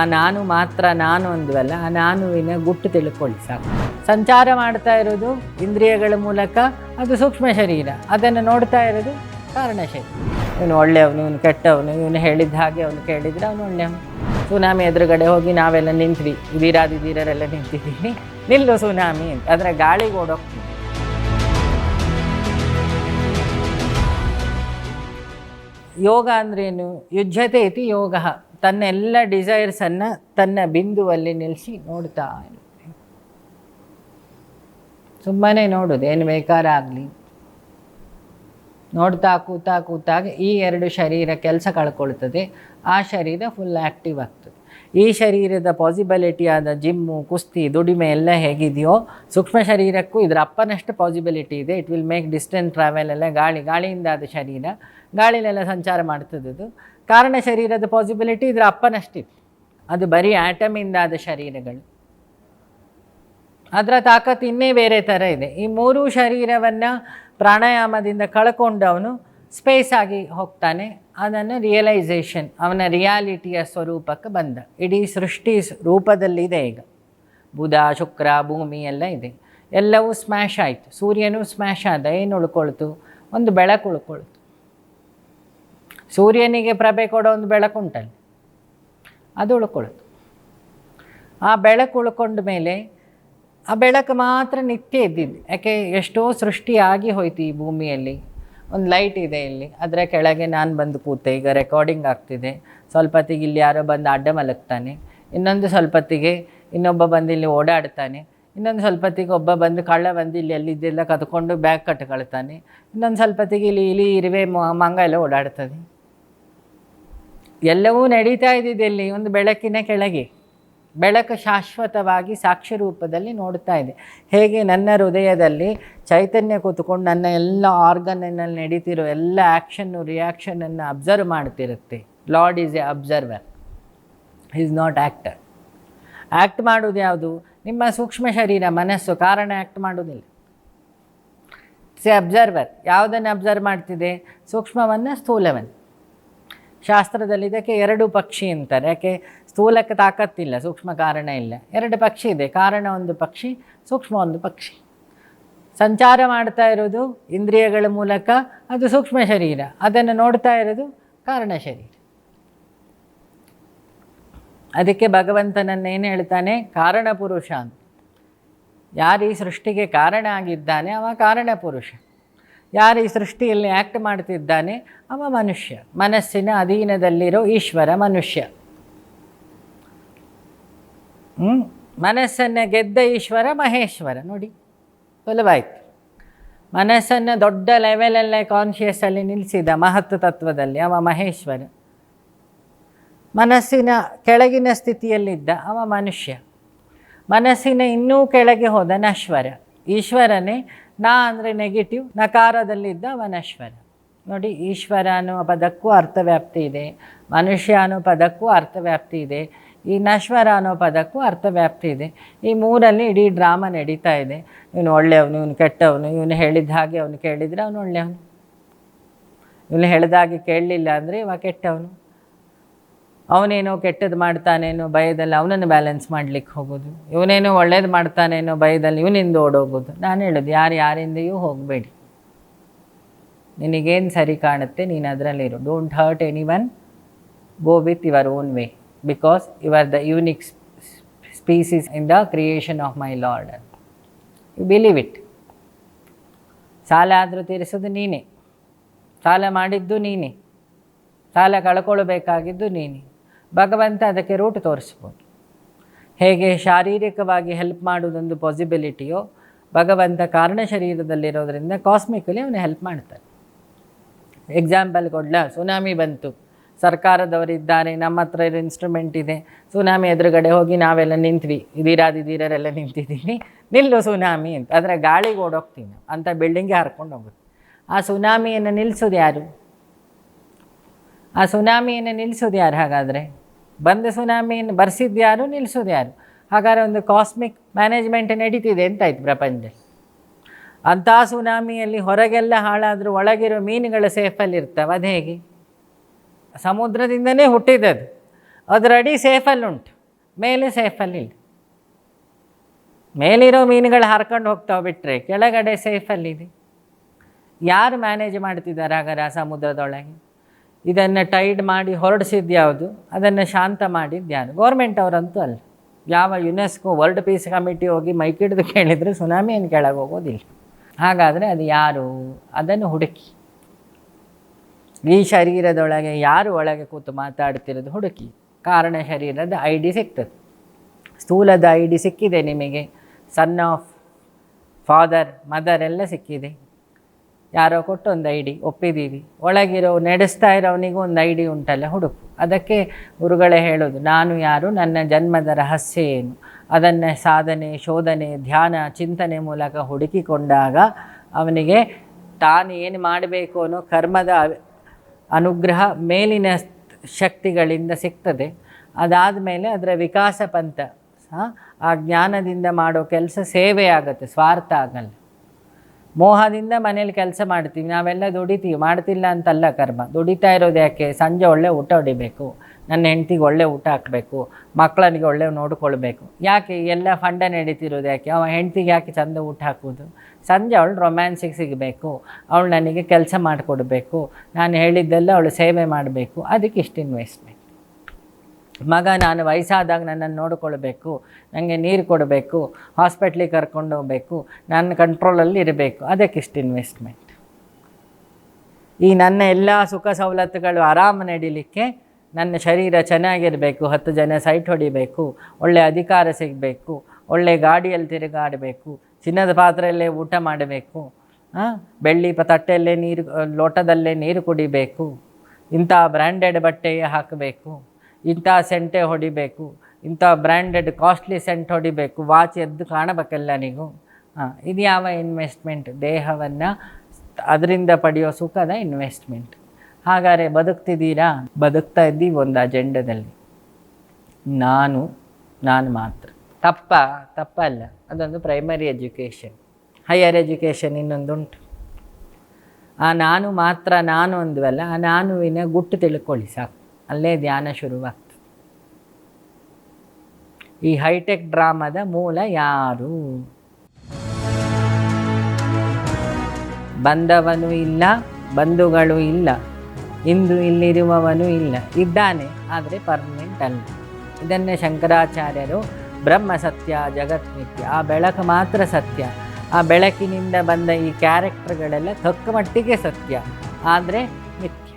ಆ ನಾನು ಮಾತ್ರ ನಾನು ಅಂದ್ವಲ್ಲ, ಆ ನಾನುವಿನ ಗುಟ್ಟು ತಿಳ್ಕೊಳ್ಳಿ ಸಾಕು. ಸಂಚಾರ ಮಾಡ್ತಾ ಇರೋದು ಇಂದ್ರಿಯಗಳ ಮೂಲಕ, ಅದು ಸೂಕ್ಷ್ಮ ಶರೀರ. ಅದನ್ನು ನೋಡ್ತಾ ಇರೋದು ಕಾರಣ ಶರೀರ. ಇವನು ಒಳ್ಳೆಯವನು, ಇವನು ಕೆಟ್ಟವನು, ಇವನು ಹೇಳಿದ ಹಾಗೆ ಅವನು ಕೇಳಿದರೆ ಅವನು ಒಳ್ಳೆಯವನು. ಸುನಾಮಿ ಎದುರುಗಡೆ ಹೋಗಿ ನಾವೆಲ್ಲ ನಿಂತ್ವಿ. ವೀರಾದಿಧೀರರೆಲ್ಲ ನಿಂತಿದ್ದೀನಿ ನಿಲ್ಲು ಸುನಾಮಿ ಅಂತ. ಅದರ ಗಾಳಿಗೆ ಓಡೋಗ್ತೀವಿ. ಯೋಗ ಅಂದ್ರೇನು? ಯುಜ್ಯತೆ ಇತಿ ಯೋಗ. ತನ್ನ ಎಲ್ಲ ಡಿಸೈರ್ಸನ್ನು ತನ್ನ ಬಿಂದುವಲ್ಲಿ ನಿಲ್ಲಿಸಿ ನೋಡ್ತಾ ಇರುತ್ತೆ ಸುಮ್ಮನೆ ನೋಡೋದು, ಏನು ಬೇಕಾರಾಗಲಿ ನೋಡ್ತಾ ಕೂತಾ ಕೂತಾಗ ಈ ಎರಡು ಶರೀರ ಕೆಲಸ ಕಳ್ಕೊಳ್ತದೆ, ಆ ಶರೀರ ಫುಲ್ ಆ್ಯಕ್ಟಿವ್ ಆಗ್ತದೆ. ಈ ಶರೀರದ ಪಾಸಿಬಿಲಿಟಿ ಆದ ಜಿಮ್ಮು ಕುಸ್ತಿ, ದುಡಿಮೆ ಎಲ್ಲ ಹೇಗಿದೆಯೋ, ಸೂಕ್ಷ್ಮ ಶರೀರಕ್ಕೂ ಇದರ ಅಪ್ಪನಷ್ಟು ಪಾಸಿಬಿಲಿಟಿ ಇದೆ. It will make distance travel ಎಲ್ಲ ಗಾಳಿ, ಗಾಳಿಯಿಂದ ಆದ ಶರೀರ, ಗಾಳಿಲೆಲ್ಲ ಸಂಚಾರ ಮಾಡ್ತದದು. ಕಾರಣ ಶರೀರದ ಪಾಸಿಬಿಲಿಟಿ ಇದರ ಅಪ್ಪನಷ್ಟಿತ್ತು ಅದು ಬರೀ ಆಟಮಿಂದ ಆದ ಶರೀರಗಳು. ಅದರ ತಾಕತ್ತು ಇನ್ನೇ ಬೇರೆ ಥರ ಇದೆ. ಈ ಮೂರೂ ಶರೀರವನ್ನು ಪ್ರಾಣಾಯಾಮದಿಂದ ಕಳ್ಕೊಂಡವನು ಸ್ಪೇಸ್ ಆಗಿ ಹೋಗ್ತಾನೆ. ಅದನ್ನು ರಿಯಲೈಸೇಷನ್ ಅವನ ರಿಯಾಲಿಟಿಯ ಸ್ವರೂಪಕ್ಕೆ ಬಂದ. ಇಡೀ ಸೃಷ್ಟಿ ರೂಪದಲ್ಲಿದೆ ಈಗ. ಬುಧ, ಶುಕ್ರ, ಭೂಮಿ ಎಲ್ಲ ಇದೆ. ಎಲ್ಲವೂ ಸ್ಮ್ಯಾಶ್ ಆಯಿತು. ಸೂರ್ಯನೂ ಸ್ಮ್ಯಾಶ್ ಆದ. ಏನು ಉಳ್ಕೊಳ್ತು? ಒಂದು ಬೆಳಕು ಉಳ್ಕೊಳ್ತು. ಸೂರ್ಯನಿಗೆ ಪ್ರಭೆ ಕೊಡೋ ಒಂದು ಬೆಳಕುಂಟಲ್ಲ ಅದು ಉಳ್ಕೊಳ್ಳೋದು. ಆ ಬೆಳಕು ಉಳ್ಕೊಂಡ ಮೇಲೆ ಆ ಬೆಳಕು ಮಾತ್ರ ನಿತ್ಯ ಇದ್ದಿದ್ದು ಯಾಕೆ, ಎಷ್ಟೋ ಸೃಷ್ಟಿಯಾಗಿ ಹೋಯ್ತು ಈ ಭೂಮಿಯಲ್ಲಿ. ಒಂದು ಲೈಟ್ ಇದೆ ಇಲ್ಲಿ. ಅದರ ಕೆಳಗೆ ನಾನು ಬಂದು ಕೂತೆ, ಈಗ ರೆಕಾರ್ಡಿಂಗ್ ಆಗ್ತಿದೆ. ಸ್ವಲ್ಪ ಹೊತ್ತಿಗೆ ಇಲ್ಲಿ ಯಾರೋ ಬಂದು ಅಡ್ಡ ಮಲಗ್ತಾನೆ. ಇನ್ನೊಂದು ಸ್ವಲ್ಪ ಹೊತ್ತಿಗೆ ಇನ್ನೊಬ್ಬ ಬಂದು ಇಲ್ಲಿ ಓಡಾಡ್ತಾನೆ. ಇನ್ನೊಂದು ಸ್ವಲ್ಪ ಹೊತ್ತಿಗೆ ಒಬ್ಬ ಬಂದು ಕಳ್ಳ ಬಂದು ಇಲ್ಲಿ ಎಲ್ಲಿದ್ದೆಲ್ಲ ಕದ್ಕೊಂಡು ಬ್ಯಾಗ್ ಕಟ್ಕೊಳ್ತಾನೆ. ಇನ್ನೊಂದು ಸ್ವಲ್ಪ ಹೊತ್ತಿಗೆ ಇಲ್ಲಿ ಇಲಿ, ಇರುವೆ ಮಂಗ ಎಲ್ಲ ಓಡಾಡ್ತದೆ. ಎಲ್ಲವೂ ನಡೀತಾ ಇದ್ದಿದೆ ಇಲ್ಲಿ ಒಂದು ಬೆಳಕಿನ ಕೆಳಗೆ. ಬೆಳಕು ಶಾಶ್ವತವಾಗಿ ಸಾಕ್ಷ್ಯ ರೂಪದಲ್ಲಿ ನೋಡ್ತಾ ಇದೆ. ಹೇಗೆ ನನ್ನ ಹೃದಯದಲ್ಲಿ ಚೈತನ್ಯ ಕೂತ್ಕೊಂಡು ನನ್ನ ಎಲ್ಲ ಆರ್ಗನ್ನಲ್ಲಿ ನಡೀತಿರೋ ಎಲ್ಲ ಆ್ಯಕ್ಷನ್ನು ರಿಯಾಕ್ಷನನ್ನು observe ಮಾಡ್ತಿರುತ್ತೆ. Lord is a observer is not actor act ಮಾಡೋದು ಯಾವುದು? ನಿಮ್ಮ ಸೂಕ್ಷ್ಮ ಶರೀರ, ಮನಸ್ಸು. ಕಾರಣ ಆ್ಯಕ್ಟ್ ಮಾಡೋದಿಲ್ಲ. ಸೆ ಅಬ್ಸರ್ವರ್ ಯಾವುದನ್ನು ಅಬ್ಸರ್ವ್ ಮಾಡ್ತಿದೆ? ಸೂಕ್ಷ್ಮವನ್ನು ಸ್ಥೂಲವನ್ನು. ಶಾಸ್ತ್ರದಲ್ಲಿ ಇದಕ್ಕೆ ಎರಡು ಪಕ್ಷಿ ಅಂತಾರೆ. ಯಾಕೆ? ಸ್ಥೂಲಕ್ಕೆ ತಾಕತ್ತಿಲ್ಲ, ಸೂಕ್ಷ್ಮ ಕಾರಣ ಇಲ್ಲ. ಎರಡು ಪಕ್ಷಿ ಇದೆ. ಕಾರಣ ಒಂದು ಪಕ್ಷಿ, ಸೂಕ್ಷ್ಮ ಒಂದು ಪಕ್ಷಿ. ಸಂಚಾರ ಮಾಡ್ತಾ ಇರೋದು ಇಂದ್ರಿಯಗಳ ಮೂಲಕ, ಅದು ಸೂಕ್ಷ್ಮ ಶರೀರ. ಅದನ್ನು ನೋಡ್ತಾ ಇರೋದು ಕಾರಣ ಶರೀರ. ಅದಕ್ಕೆ ಭಗವಂತನನ್ನು ಏನು ಹೇಳ್ತಾನೆ? ಕಾರಣ ಪುರುಷ ಅಂತ. ಯಾರು ಈ ಸೃಷ್ಟಿಗೆ ಕಾರಣ ಆಗಿದ್ದಾನೆ, ಅವ ಕಾರಣ ಪುರುಷ. ಯಾರು ಈ ಸೃಷ್ಟಿಯಲ್ಲಿ ಆ್ಯಕ್ಟ್ ಮಾಡ್ತಿದ್ದಾನೆ, ಅವ ಮನುಷ್ಯ. ಮನಸ್ಸಿನ ಅಧೀನದಲ್ಲಿರೋ ಈಶ್ವರ ಮನುಷ್ಯ. ಮನಸ್ಸನ್ನು ಗೆದ್ದ ಈಶ್ವರ, ಮಹೇಶ್ವರ. ನೋಡಿ, ಸುಲಭಾಯಿತು. ಮನಸ್ಸನ್ನು ದೊಡ್ಡ ಲೆವೆಲಲ್ಲೇ ಕಾನ್ಷಿಯಸ್ಸಲ್ಲಿ ನಿಲ್ಲಿಸಿದ ಮಹತ್ವ ತತ್ವದಲ್ಲಿ ಅವ ಮಹೇಶ್ವರ. ಮನಸ್ಸಿನ ಕೆಳಗಿನ ಸ್ಥಿತಿಯಲ್ಲಿದ್ದ ಅವ ಮನುಷ್ಯ. ಮನಸ್ಸಿನ ಇನ್ನೂ ಕೆಳಗೆ ಹೋದ ನಶ್ವರ. ಈಶ್ವರನೇ, ನಾ ಅಂದರೆ ನೆಗೆಟಿವ್ ನಕಾರದಲ್ಲಿದ್ದ ವನಶ್ವರ ನಶ್ವರ ನೋಡಿ, ಈಶ್ವರ ಅನ್ನುವ ಪದಕ್ಕೂ ಅರ್ಥವ್ಯಾಪ್ತಿ ಇದೆ, ಮನುಷ್ಯ ಅನ್ನೋ ಪದಕ್ಕೂ ಅರ್ಥವ್ಯಾಪ್ತಿ ಇದೆ, ಈ ನಶ್ವರ ಅನ್ನೋ ಪದಕ್ಕೂ ಅರ್ಥವ್ಯಾಪ್ತಿ ಇದೆ. ಈ ಮೂರಲ್ಲಿ ಇಡೀ ಡ್ರಾಮಾ ನಡೀತಾ ಇದೆ. ಇವನು ಒಳ್ಳೆಯವನು, ಇವನು ಕೆಟ್ಟವನು, ಇವನು ಹೇಳಿದ ಹಾಗೆ ಅವನು ಕೇಳಿದರೆ ಅವನು ಒಳ್ಳೆಯವನು. ಇವನು ಹೇಳಿದಾಗೆ ಕೇಳಲಿಲ್ಲ ಅಂದರೆ ಇವ ಕೆಟ್ಟವನು. ಅವನೇನೋ ಕೆಟ್ಟದ್ದು ಮಾಡ್ತಾನೇನೋ ಭಯದಲ್ಲಿ ಅವನನ್ನು ಬ್ಯಾಲೆನ್ಸ್ ಮಾಡ್ಲಿಕ್ಕೆ ಹೋಗೋದು. ಇವನೇನೋ ಒಳ್ಳೇದು ಮಾಡ್ತಾನೇನೋ ಭಯದಲ್ಲಿ ಇವನಿಂದ ಓಡೋಗೋದು. ನಾನು ಹೇಳೋದು, ಯಾರು ಯಾರಿಂದೆಯೂ ಹೋಗಬೇಡಿ. ನಿನಗೇನು ಸರಿ ಕಾಣುತ್ತೆ ನೀನು ಅದರಲ್ಲಿರು. Don't hurt anyone go with your own way because you are the unique species in the creation of my Lord you believe it ಸಾಲ ಆದರೂ ತೀರಿಸೋದು ನೀನೇ. ಸಾಲ ಮಾಡಿದ್ದು ನೀನೇ. ಸಾಲ ಕಳ್ಕೊಳ್ಬೇಕಾಗಿದ್ದು ನೀನೇ. ಭಗವಂತ ಅದಕ್ಕೆ ರೂಟ್ ತೋರಿಸ್ಬೋದು. ಹೇಗೆ ಶಾರೀರಿಕವಾಗಿ ಹೆಲ್ಪ್ ಮಾಡೋದೊಂದು ಪಾಸಿಬಿಲಿಟಿಯೋ ಭಗವಂತ ಕಾರಣ ಶರೀರದಲ್ಲಿರೋದ್ರಿಂದ ಕಾಸ್ಮಿಕಲಿ ಅವನು ಹೆಲ್ಪ್ ಮಾಡ್ತಾರೆ ಎಕ್ಸಾಂಪಲ್ ಕೊಡ್ಲ ಸುನಾಮಿ ಬಂತು. ಸರ್ಕಾರದವರಿದ್ದಾರೆ, ನಮ್ಮ ಹತ್ರ ಇರೋ ಇನ್ಸ್ಟ್ರೂಮೆಂಟ್ ಇದೆ. ಸುನಾಮಿ ಎದುರುಗಡೆ ಹೋಗಿ ನಾವೆಲ್ಲ ನಿಂತ್ವಿ. ಇದೀರಾದಿದ್ದೀರೆಲ್ಲ ನಿಂತಿದ್ದೀವಿ. ನಿಲ್ಲು ಸುನಾಮಿ ಅಂತ. ಅಂದರೆ ಗಾಳಿಗೆ ಓಡೋಗ್ತೀನಿ ಅಂತ ಅಂಥ ಬಿಲ್ಡಿಂಗ್ಗೆ ಹರ್ಕೊಂಡು ಹೋಗುತ್ತೆ. ಆ ಸುನಾಮಿಯನ್ನು ನಿಲ್ಲಿಸೋದು ಯಾರು? ಆ ಸುನಾಮಿಯನ್ನು ನಿಲ್ಲಿಸೋದು ಯಾರು ಹಾಗಾದರೆ? ಬಂದ ಸುನಾಮಿಯನ್ನು ಬರ್ಸಿದ್ದು ಯಾರು, ನಿಲ್ಲಿಸೋದು ಯಾರು? ಹಾಗಾದ್ರೆ ಒಂದು ಕಾಸ್ಮಿಕ್ ಮ್ಯಾನೇಜ್ಮೆಂಟ್ ನಡೀತಿದೆ ಎಂತಾಯ್ತು ಪ್ರಪಂಚದಲ್ಲಿ? ಅಂಥ ಸುನಾಮಿಯಲ್ಲಿ ಹೊರಗೆಲ್ಲ ಹಾಳಾದರೂ ಒಳಗಿರೋ ಮೀನುಗಳು ಸೇಫಲ್ಲಿ ಇರ್ತವೆ, ಅದು ಹೇಗೆ? ಸಮುದ್ರದಿಂದನೇ ಹುಟ್ಟಿದದು ಅದರ ಅಡಿ ಸೇಫಲ್ಲಿ ಉಂಟು, ಮೇಲೆ ಸೇಫಲ್ಲಿ ಇಲ್ಲ. ಮೇಲಿರೋ ಮೀನುಗಳು ಹರ್ಕೊಂಡು ಹೋಗ್ತಾವೆ ಬಿಟ್ಟರೆ ಕೆಳಗಡೆ ಸೇಫಲ್ಲಿದೆ ಯಾರು ಮ್ಯಾನೇಜ್ ಮಾಡ್ತಿದ್ದಾರೆ ಹಾಗಾದ್ರೆ ಆ ಸಮುದ್ರದೊಳಗೆ? ಇದನ್ನು ಟೈಡ್ ಮಾಡಿ ಹೊರಡಿಸಿದ್ದು ಯಾವುದು? ಅದನ್ನು ಶಾಂತ ಮಾಡಿ ಯಾರು? ಗೌರ್ಮೆಂಟ್ ಅವರಂತೂ ಅಲ್ಲ. ಯಾವ ಯುನೆಸ್ಕೋ ವರ್ಲ್ಡ್ ಪೀಸ್ ಕಮಿಟಿ ಹೋಗಿ ಮೈಕಿಡ್ದು ಕೇಳಿದರೆ ಸುನಾಮಿ ಏನು ಕೆಳಗೆ ಹೋಗೋದಿಲ್ಲ. ಹಾಗಾದರೆ ಅದು ಯಾರು? ಅದನ್ನು ಹುಡುಕಿ. ಈ ಶರೀರದೊಳಗೆ ಯಾರು ಒಳಗೆ ಕೂತು ಮಾತಾಡ್ತಿರೋದು ಹುಡುಕಿ. ಕಾರಣ ಶರೀರದ ಐ ಡಿ ಸಿಗ್ತದೆ. ಸ್ಥೂಲದ ಐ ಡಿ ಸಿಕ್ಕಿದೆ ನಿಮಗೆ. ಸನ್ ಆಫ್ ಫಾದರ್ ಮದರ್ ಎಲ್ಲ ಸಿಕ್ಕಿದೆ. ಯಾರೋ ಕೊಟ್ಟು ಒಂದು ಐ ಡಿ, ಒಪ್ಪಿದ್ದೀವಿ. ಒಳಗಿರೋ, ನಡೆಸ್ತಾ ಇರೋವನಿಗೂ ಒಂದು ಐ ಡಿ ಉಂಟಲ್ಲ, ಹುಡುಕು. ಅದಕ್ಕೆ ಗುರುಗಳೇ ಹೇಳೋದು, ನಾನು ಯಾರು, ನನ್ನ ಜನ್ಮದ ರಹಸ್ಯ ಏನು? ಅದನ್ನು ಸಾಧನೆ, ಶೋಧನೆ, ಧ್ಯಾನ, ಚಿಂತನೆ ಮೂಲಕ ಹುಡುಕಿಕೊಂಡಾಗ ಅವನಿಗೆ ತಾನು ಏನು ಮಾಡಬೇಕು ಅನ್ನೋ ಕರ್ಮದ ಅನುಗ್ರಹ ಮೇಲಿನ ಶಕ್ತಿಗಳಿಂದ ಸಿಗ್ತದೆ. ಅದಾದ ಮೇಲೆ ಅದರ ವಿಕಾಸ ಪಂಥ ಆ ಜ್ಞಾನದಿಂದ ಮಾಡೋ ಕೆಲಸ ಸೇವೆ ಆಗುತ್ತೆ, ಸ್ವಾರ್ಥ ಆಗಲ್ಲ. ಮೋಹದಿಂದ ಮನೇಲಿ ಕೆಲಸ ಮಾಡ್ತೀವಿ, ನಾವೆಲ್ಲ ದುಡಿತೀವಿ. ಮಾಡ್ತಿಲ್ಲ ಅಂತಲ್ಲ ಕರ್ಮ. ದುಡಿತಾ ಇರೋದು ಯಾಕೆ? ಸಂಜೆ ಒಳ್ಳೆ ಊಟ ಹೊಡಿಬೇಕು. ನನ್ನ ಹೆಂಡ್ತಿಗೆ ಒಳ್ಳೆ ಊಟ ಹಾಕಬೇಕು. ಮಕ್ಕಳಿಗೆ ಒಳ್ಳೆ ನೋಡ್ಕೊಳ್ಬೇಕು. ಯಾಕೆ? ಎಲ್ಲ ಫಂಡ ನಡೀತಿರೋದು ಯಾಕೆ? ಅವ ಹೆಂಡ್ತಿಗೆ ಯಾಕೆ ಚಂದ ಊಟ ಹಾಕೋದು ಸಂಜೆ ಅವಳು ರೊಮ್ಯಾನ್ಸಿಗೆ ಸಿಗಬೇಕು. ಅವಳು ನನಗೆ ಕೆಲಸ ಮಾಡಿಕೊಡ್ಬೇಕು. ನಾನು ಹೇಳಿದ್ದೆಲ್ಲ ಅವಳು ಸೇವೆ ಮಾಡಬೇಕು. ಅದಕ್ಕೆ ಇಷ್ಟು ಇನ್ವೆಸ್ಟ್ಮೆಂಟ್ ಮಗ ನಾನು ವಯಸ್ಸಾದಾಗ ನನ್ನನ್ನು ನೋಡಿಕೊಳ್ಬೇಕು ನನಗೆ ನೀರು ಕೊಡಬೇಕು ಹಾಸ್ಪಿಟ್ಲಿಗೆ ಕರ್ಕೊಂಡು ಹೋಗಬೇಕು, ನನ್ನ ಕಂಟ್ರೋಲಲ್ಲಿ ಇರಬೇಕು. ಅದಕ್ಕೆ ಇಷ್ಟು ಇನ್ವೆಸ್ಟ್ಮೆಂಟ್ ಈ ನನ್ನ ಎಲ್ಲ ಸುಖ ಸವಲತ್ತುಗಳು ಆರಾಮ ನಡೀಲಿಕ್ಕೆ ನನ್ನ ಶರೀರ ಚೆನ್ನಾಗಿರಬೇಕು, ಹತ್ತು ಜನ ಸೈಟ್ ಹೊಡಿಬೇಕು ಒಳ್ಳೆಯ ಅಧಿಕಾರ ಸಿಗಬೇಕು ಒಳ್ಳೆಯ ಗಾಡಿಯಲ್ಲಿ ತಿರುಗಾಡಬೇಕು, ಚಿನ್ನದ ಪಾತ್ರೆಯಲ್ಲೇ ಊಟ ಮಾಡಬೇಕು ಬೆಳ್ಳಿ ತಟ್ಟೆಯಲ್ಲೇ ನೀರು, ಲೋಟದಲ್ಲೇ ನೀರು ಕುಡಿಬೇಕು, ಇಂಥ ಬ್ರ್ಯಾಂಡೆಡ್ ಬಟ್ಟೆ ಹಾಕಬೇಕು. ಇಂಥ ಸೆಂಟೆ ಹೊಡಿಬೇಕು, ಇಂಥ ಬ್ರ್ಯಾಂಡೆಡ್ ಕಾಸ್ಟ್ಲಿ ಸೆಂಟ್ ಹೊಡಿಬೇಕು ವಾಚ್ ಎದ್ದು ಕಾಣಬೇಕಲ್ಲ ನೀವು. ಹಾಂ, ಇದು ಯಾವ ಇನ್ವೆಸ್ಟ್ಮೆಂಟ್ ದೇಹವನ್ನು ಅದರಿಂದ ಪಡೆಯೋ ಸುಖದ ಇನ್ವೆಸ್ಟ್ಮೆಂಟ್ ಹಾಗಾದರೆ ಬದುಕ್ತಿದ್ದೀರಾ? ಬದುಕ್ತಾ ಇದ್ದೀವಿ ಒಂದು ಅಜೆಂಡದಲ್ಲಿ ನಾನು ನಾನು ಮಾತ್ರ. ತಪ್ಪ, ತಪ್ಪಲ್ಲ. ಅದೊಂದು ಪ್ರೈಮರಿ ಎಜುಕೇಷನ್ ಹೈಯರ್ ಎಜುಕೇಷನ್ ಇನ್ನೊಂದುಂಟು. ಆ ನಾನು ಮಾತ್ರ, ನಾನು ಅಂದ್ವಲ್ಲ, ಆ ನಾನುವಿನ ಗುಟ್ಟು ತಿಳ್ಕೊಳ್ಳಿ ಸಾಕು. ಅಲ್ಲೇ ಧ್ಯಾನ ಶುರುವಾಗ್ತದೆ. ಈ ಹೈಟೆಕ್ ಡ್ರಾಮಾದ ಮೂಲ ಯಾರು? ಬಂದವನು ಇಲ್ಲ, ಬಂಧುಗಳು ಇಲ್ಲ, ಇಂದು ಇಲ್ಲಿರುವವನು ಇಲ್ಲ, ಇದ್ದಾನೆ ಆದರೆ ಪರ್ಮನೆಂಟ್ ಅಲ್ಲ. ಇದನ್ನೇ ಶಂಕರಾಚಾರ್ಯರು ಬ್ರಹ್ಮ ಸತ್ಯ, ಜಗತ್ ನಿತ್ಯ ಆ ಬೆಳಕು ಮಾತ್ರ ಸತ್ಯ, ಆ ಬೆಳಕಿನಿಂದ ಬಂದ ಈ ಕ್ಯಾರೆಕ್ಟರ್ಗಳೆಲ್ಲ ತಕ್ಕ ಮಟ್ಟಿಗೆ ಸತ್ಯ, ಆದರೆ ಮಿಥ್ಯ.